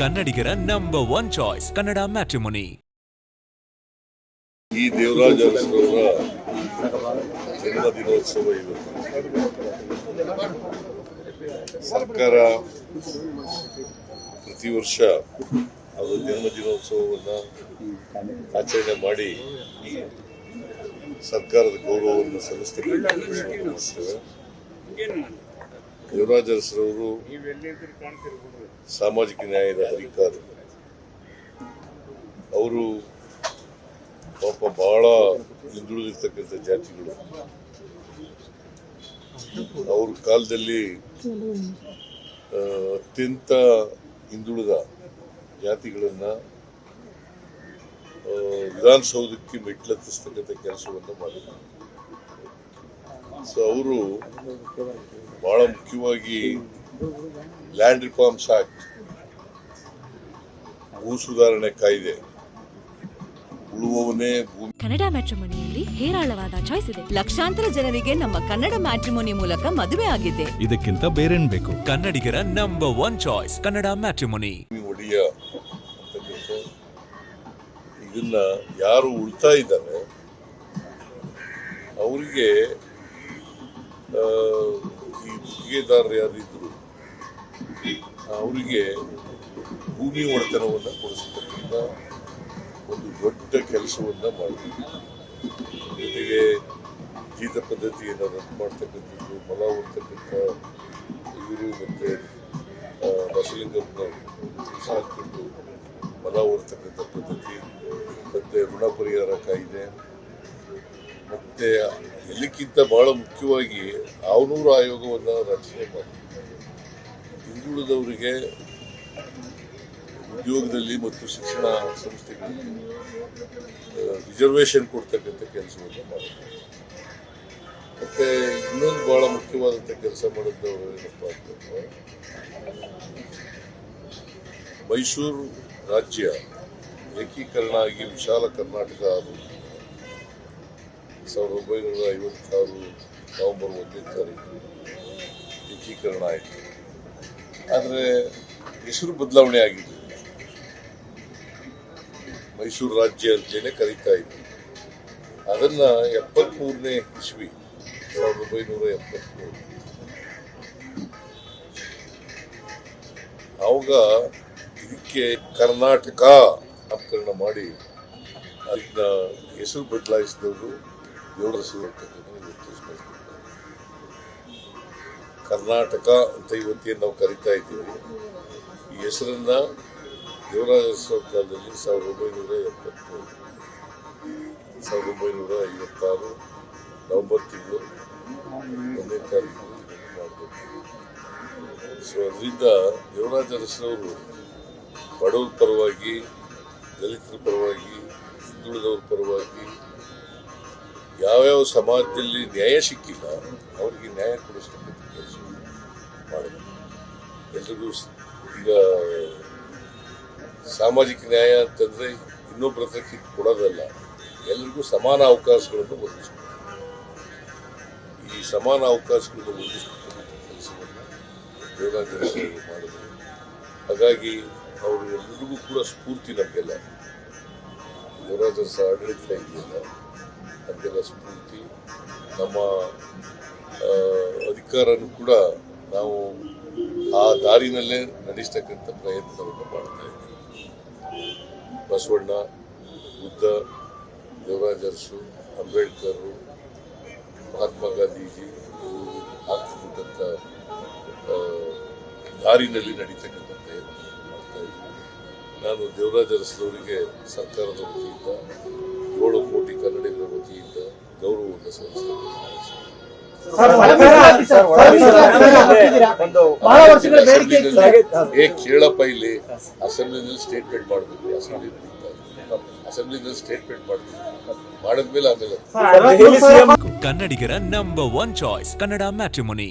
ಕನ್ನಡಿಗರ number one choice Kannada matrimony ಈ ದೇವರಾಜ ಅರಸರವರ ಜನ್ಮ ದಿನೋತ್ಸವ ಇದು. ಸರ್ಕಾರ ಪ್ರತಿ ವರ್ಷ ಅದು ಜನ್ಮ ದಿನೋತ್ಸವವನ್ನು ಆಚರಣೆ ಮಾಡಿ ಸರ್ಕಾರದ ಗೌರವವನ್ನು ಸಲ್ಲಿಸ್ತಕ್ಕಂಥ ದೇವರಾಜ ಅರಸರವರು ಸಾಮಾಜಿಕ ನ್ಯಾಯದ ಹರಿಕಾರರು ಅವರು ಪಾಪ ಬಹಳ ಹಿಂದುಳಿದಿರ್ತಕ್ಕಂಥ ಜಾತಿಗಳು. ಅವ್ರ ಕಾಲದಲ್ಲಿ ಅತ್ಯಂತ ಹಿಂದುಳಿದ ಜಾತಿಗಳನ್ನ ವಿಧಾನಸೌಧಕ್ಕೆ ಮೆಟ್ಲತ್ತಿಸ್ತಕ್ಕಂಥ ಕೆಲಸವನ್ನು ಮಾಡಿದ್ರು. ಸೊ ಅವರು ಬಹಳ ಮುಖ್ಯವಾಗಿ ಲ್ಯಾಂಡ್ ರಿಫಾರ್ಮ್ಸ್ ಆಕ್ಟ್ ಭೂ ಸುಧಾರಣೆ ಕಾಯ್ದೆ ಉಳುವವನೇ ಭೂಮಿ ಕನ್ನಡ ಮ್ಯಾಟ್ರಿಮೋನಿಯಲ್ಲಿ ಹೇರಾಳವಾದ ಚಾಯ್ಸ್ ಇದೆ. ಲಕ್ಷಾಂತರ ಜನರಿಗೆ ನಮ್ಮ ಕನ್ನಡ ಮ್ಯಾಟ್ರಿಮೋನಿ ಮೂಲಕ ಮದುವೆ ಆಗಿದೆ. ಇದಕ್ಕಿಂತ ಬೇರೇನ್ ಬೇಕು? ಕನ್ನಡಿಗರ number one choice Kannada matrimony. ಒಡೆಯ ಇದನ್ನ ಯಾರು ಉಳ್ತಾ ಇದ್ದಾರೆ ಅವರಿಗೆ ಈ ಗುತ್ತಿಗೆದಾರರು ಯಾರಿದ್ರು ಅವರಿಗೆ ಭೂಮಿ ಒಡೆತನವನ್ನು ಕೊಡಿಸ್ತಕ್ಕಂಥ ಒಂದು ದೊಡ್ಡ ಕೆಲಸವನ್ನು ಮಾಡ್ತೀವಿ ಜೊತೆಗೆ ಜೀತ ಪದ್ಧತಿಯನ್ನು ರದ್ದು ಮಾಡ್ತಕ್ಕಂಥದ್ದು, ಮಲ ಹೊಡ್ತಕ್ಕಂಥ ಇವರು ಮತ್ತು ಬಸಲಿಂಗಪ್ಪನವರು ಹಾಕಿಕೊಂಡು ಮಲ ಹೊಡ್ತಕ್ಕಂಥ ಪದ್ಧತಿ, ಮತ್ತು ಋಣ ಪರಿಹಾರ ಕಾಯ್ದೆ ಮತ್ತೆ ಇದಕ್ಕಿಂತ ಬಹಳ ಮುಖ್ಯವಾಗಿ ಆವನೂರು ಆಯೋಗವನ್ನು ರಚನೆ ಮಾಡಿ. ಹಿಂದುಳಿದವರಿಗೆ ಉದ್ಯೋಗದಲ್ಲಿ ಮತ್ತು ಶಿಕ್ಷಣ ಸಂಸ್ಥೆಗಳಲ್ಲಿ ರಿಸರ್ವೇಷನ್ ಕೊಡ್ತಕ್ಕಂಥ ಕೆಲಸವನ್ನು ಮಾಡಿದ್ರು ಮತ್ತೆ ಇನ್ನೊಂದು ಬಹಳ ಮುಖ್ಯವಾದಂಥ ಕೆಲಸ ಮಾಡಿದ್ದವರು ಏನಪ್ಪ ಅಂತಂದ್ರೆ, ಮೈಸೂರು ರಾಜ್ಯ ಏಕೀಕರಣ ಆಗಿ ವಿಶಾಲ ಕರ್ನಾಟಕ ಅದು ಸಾವಿರದ ಒಂಬೈನೂರ ಐವತ್ತಾರು ನವೆಂಬರ್ ಒಂದನೇ ತಾರೀಕು ಏಕೀಕರಣ ಆಯಿತು. ಆದರೆ ಹೆಸರು ಬದಲಾವಣೆ ಆಗಿದೆ. ಮೈಸೂರು ರಾಜ್ಯ ಅಂತಲೇ ಕರೀತಾ ಇದ್ವಿ ಅದನ್ನ ಎಪ್ಪತ್ಮೂರನೇ ಇಸ್ವಿ, ಸಾವಿರದ ಒಂಬೈನೂರ ಎಪ್ಪತ್ಮೂರು. ಅವಾಗ ಇದಕ್ಕೆ ಕರ್ನಾಟಕ ನಾಮಕರಣ ಮಾಡಿ, ಅದನ್ನ ಹೆಸರು ಬದಲಾಯಿಸಿದವರು ಸ್ಮರಿಸ್ತಾರೆ. ಕರ್ನಾಟಕ ಅಂತ ಇವತ್ತೇನು ನಾವು ಕರಿತಾ ಇದ್ದೀವಿ. ಈ ಹೆಸರನ್ನ ದೇವರಾಜ ಅರಸರ ಕಾಲದಲ್ಲಿ ಸಾವಿರದ ಒಂಬೈನೂರ ಎಪ್ಪತ್ಮೂರು ಸಾವಿರದ ಒಂಬೈನೂರ ಐವತ್ತಾರು ನವಂಬರ್ ತಿಂಗಳು ಒಂದನೇ ತಾರೀಕು ಸೊ ಅದರಿಂದ ದೇವರಾಜ ಅರಸರವರು ಬಡವರ ಪರವಾಗಿ, ದಲಿತರ ಪರವಾಗಿ, ಹಿಂದುಳಿದವ್ರ ಪರವಾಗಿ ಯಾವ್ಯಾವ ಸಮಾಜದಲ್ಲಿ ನ್ಯಾಯ ಸಿಕ್ಕಿಲ್ಲ, ಅವರಿಗೆ ನ್ಯಾಯ ಕೊಡಿಸ್ತಕ್ಕಂಥ ಕೆಲಸ ಮಾಡಬೇಕು ಎಲ್ರಿಗೂ ಈಗ ಸಾಮಾಜಿಕ ನ್ಯಾಯ ಅಂತಂದ್ರೆ ಇನ್ನೊಬ್ಬರ ಹತ್ರ ಕಿತ್ತು ಕೊಡೋದಲ್ಲ, ಎಲ್ರಿಗೂ ಸಮಾನ ಅವಕಾಶಗಳನ್ನು ಒದಗಿಸ್ಬೇಕು ಈ ಸಮಾನ ಅವಕಾಶಗಳನ್ನು ಒದಗಿಸ್ತಕ್ಕಂಥ ಕೆಲಸವನ್ನು ಅರಸರು ಮಾಡಿದ್ರು ಹಾಗಾಗಿ ಅವರು ಎಲ್ರಿಗೂ ಕೂಡ ಸ್ಫೂರ್ತಿ ನಮಗೆಲ್ಲ. ಯೋಗಾಚಾರ ಆಡಳಿತ ಇದೆಯಲ್ಲ. ನಮಗೆಲ್ಲ ಸ್ಫೂರ್ತಿ. ನಮ್ಮ ಅಧಿಕಾರನೂ ಕೂಡ ನಾವು ಆ ದಾರಿನಲ್ಲೇ ನಡೆಸ್ತಕ್ಕಂಥ ಪ್ರಯತ್ನವನ್ನು ಮಾಡ್ತಾ ಇದ್ದೀವಿ. ಬಸವಣ್ಣ, ಬುದ್ಧ ದೇವರಾಜ ಅಂಬೇಡ್ಕರು, ಮಹಾತ್ಮ ಗಾಂಧೀಜಿ ಹಾಕ್ತಕ್ಕಂಥ ದಾರಿನಲ್ಲಿ ನಡೀತಕ್ಕಂಥ ಪ್ರಯತ್ನ ಮಾಡ್ತಾ ಇದ್ದೀವಿ. ನಾನು ದೇವರಾಜ ಅರಸರವರಿಗೆ ಸರ್ಕಾರದ ವತಿಯಿಂದ ಏಳು ಕೋಟಿ ಕನ್ನಡಿಗರ ಕೇಳಪ್ಪ ಇಲ್ಲಿ. ಅಸೆಂಬ್ಲಿನಲ್ಲಿ ಸ್ಟೇಟ್ಮೆಂಟ್ ಮಾಡಬೇಕು. ಅಸೆಂಬ್ಲಿ ಅಸೆಂಬ್ಲಿನಲ್ಲಿ ಸ್ಟೇಟ್ಮೆಂಟ್ ಮಾಡಬೇಕು. ಮಾಡಿದ್ಮೇಲೆ ಆಮೇಲೆ. ಕನ್ನಡಿಗರ number one choice Kannada matrimony